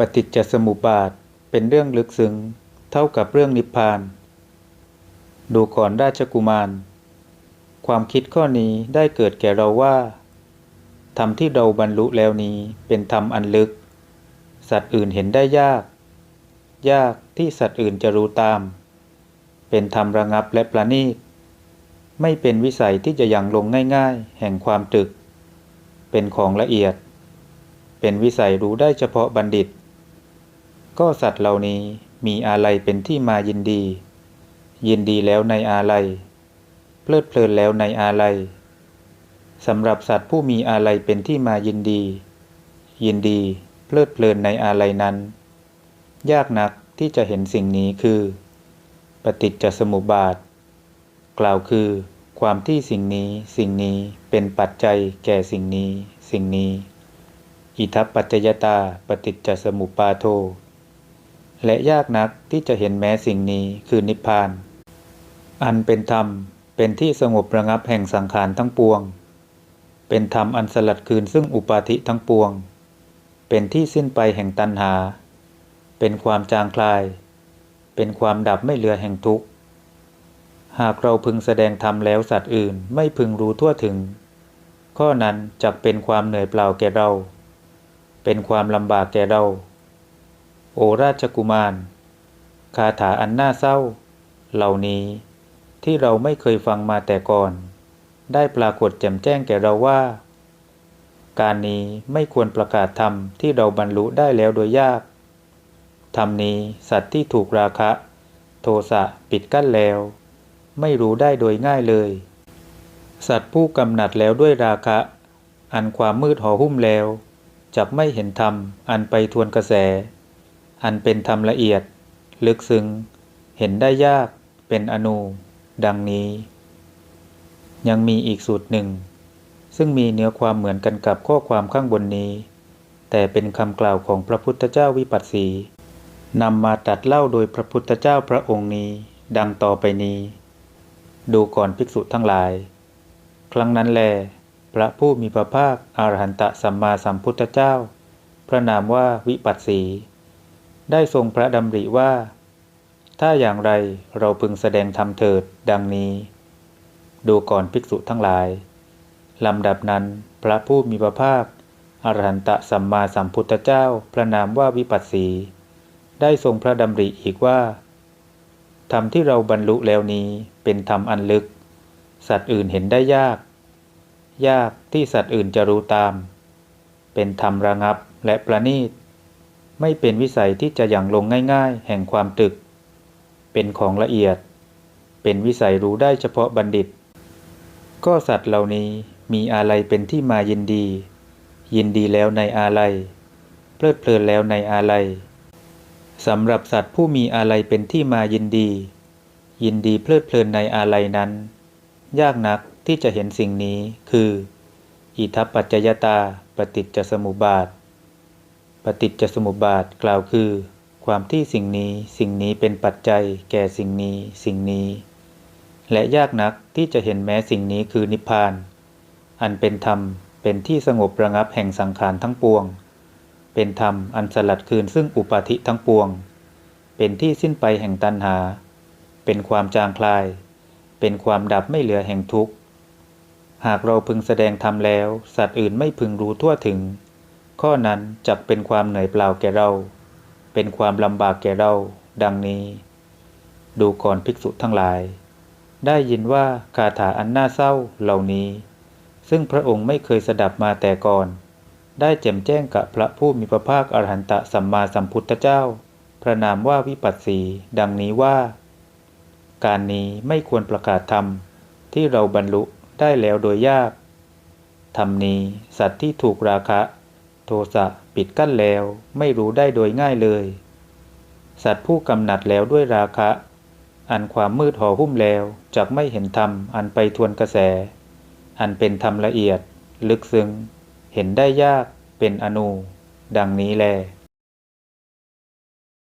ปฏิจจสมุปบาทเป็นเรื่องลึกซึ้งเท่ากับเรื่องนิพพาน ดูก่อนราชกุมาร ความคิดข้อนี้ได้เกิดแก่เราว่า ธรรมที่เราบรรลุแล้วนี้เป็นธรรมอันลึก สัตว์อื่นเห็นได้ยาก ยากที่สัตว์อื่นจะรู้ตาม เป็นธรรมระงับและประณีต ไม่เป็นวิสัยที่จะยังลงง่าย ๆ แห่งความตึก เป็นของละเอียด เป็นวิสัยรู้ได้เฉพาะบัณฑิต ก็สัตว์เหล่านี้มีอะไรเป็นที่มายินดี ยินดีแล้วในอะไรเพลิดเพลินแล้วในอะไรสำหรับสัตว์ผู้มีอะไรเป็นที่มายินดี ยินดีเพลิดเพลินในอะไรนั้น ยากนักที่จะเห็นสิ่งนี้คือ ปฏิจจสมุปบาท กล่าวคือความที่สิ่งนี้สิ่งนี้เป็นปัจจัยแก่สิ่งนี้ สิ่งนี้ อิทัปปัจจยตาปฏิจจสมุปปาโท และยากนักที่จะเห็นแม้สิ่งนี้คือนิพพาน อันเป็นธรรมเป็นที่สงบระงับแห่งสังขารทั้งปวง เป็นธรรมอันสลัดคืนซึ่งอุปาทิทั้งปวง เป็นที่สิ้นไปแห่งตัณหา เป็นความจางคลาย เป็นความดับไม่เหลือแห่งทุกข์ หากเราพึงแสดงธรรมแล้วสัตว์อื่นไม่พึงรู้ทั่วถึง ข้อนั้นจักเป็นความเหนื่อยเปล่าแก่เรา เป็นความลำบากแก่เรา โอราชกุมาร คาถาอันน่าเศร้า เหล่านี้ที่เราไม่เคยฟังมาแต่ก่อน ได้ปรากฏแจ่มแจ้งแก่เราว่า การนี้ไม่ควรประกาศธรรมที่เราบรรลุได้แล้วโดยยากธรรมนี้สัตว์ที่ถูกราคะ โทสะปิดกั้นแล้ว ไม่รู้ได้โดยง่ายเลย สัตว์ผู้กำหนัดแล้วด้วยราคะ อันความมืดห่อหุ้มแล้วจักไม่เห็นธรรมอันไปทวนกระแส อันเป็นธรรมละเอียด ลึกซึ้ง เห็นได้ยากเป็นอนูดังนี้ ยังมีอีกสูตรหนึ่ง ซึ่งมีเนื้อความเหมือนกันกับข้อความข้างบนนี้ แต่เป็นคำกล่าวของพระพุทธเจ้าวิปัสสีนำมาตัดเล่าโดยพระพุทธเจ้าพระองค์นี้ ดังต่อไปนี้ ดูก่อนภิกษุทั้งหลาย ครั้งนั้นแล พระผู้มีพระภาคอรหันตสัมมาสัมพุทธเจ้า พระนามว่าวิปัสสี ได้ทรงพระดำริว่า ถ้าอย่างไรเราพึงแสดงธรรมเถิดดังนี้ ดูก่อนภิกษุทั้งหลายลำดับนั้นพระผู้มีพระภาคอรหันตสัมมาสัมพุทธเจ้าพระนามว่าวิปัสสี ได้ทรงพระดำริอีกว่าธรรมที่เราบรรลุแล้วนี้เป็นธรรมอันลึก สัตว์อื่นเห็นได้ยาก ยากที่สัตว์อื่นจะรู้ตาม เป็นธรรมระงับและประณีต ไม่เป็นวิสัยที่จะอย่างลงง่ายๆ แห่งความตึก เป็นของละเอียด เป็นวิสัยรู้ได้เฉพาะบัณฑิต ก็สัตว์เหล่านี้มีอะไรเป็นที่มายินดี ยินดีแล้วในอะไร เพลิดเพลินแล้วในอะไรสำหรับสัตว์ผู้มีอะไรเป็นที่มายินดี ยินดีเพลิดเพลินในอะไรนั้น ยากนักที่จะเห็นสิ่งนี้คือ อิทัปปัจจยตาปฏิจจสมุปบาท ปฏิจจสมุปบาทกล่าวคือ ความที่สิ่งนี้สิ่งนี้เป็นปัจจัย แก่สิ่งนี้สิ่งนี้ และยากนักที่จะเห็นแม้สิ่งนี้คือนิพพาน อันเป็นธรรมเป็นที่สงบระงับแห่งสังขารทั้งปวง เป็นธรรมอันสลัดคืนซึ่งอุปาทิทั้งปวง เป็นที่สิ้นไปแห่งตัณหา เป็นความจางคลาย เป็นความดับไม่เหลือแห่งทุกข์ หากเราพึงแสดงธรรมแล้ว สัตว์อื่นไม่พึงรู้ทั่วถึง ข้อนั้นจักเป็นความเหนื่อยเปล่าแก่เรา เป็นความลำบากแก่เรา ดังนี้ ดูก่อนภิกษุทั้งหลาย ได้ยินว่าคาถาอันน่าเศร้าเหล่านี้ ซึ่งพระองค์ไม่เคยสดับมาแต่ก่อน ได้แจ่มแจ้งกับพระผู้มีพระภาคอรหันตสัมมาสัมพุทธเจ้า พระนามว่าวิปัสสี ดังนี้ว่า การนี้ไม่ควรประกาศธรรมที่เราบรรลุได้แล้วโดยยากธรรมนี้สัตว์ที่ถูกราคะ โทสะปิดกั้นแล้วไม่รู้ได้โดยง่ายเลย สัตว์ผู้กำหนัดแล้วด้วยราคะ อันความมืดห่อหุ้มแล้วจักไม่เห็นธรรมอันไปทวนกระแส อันเป็นธรรมละเอียด ลึกซึ้งเห็นได้ยากเป็นอนูดังนี้แล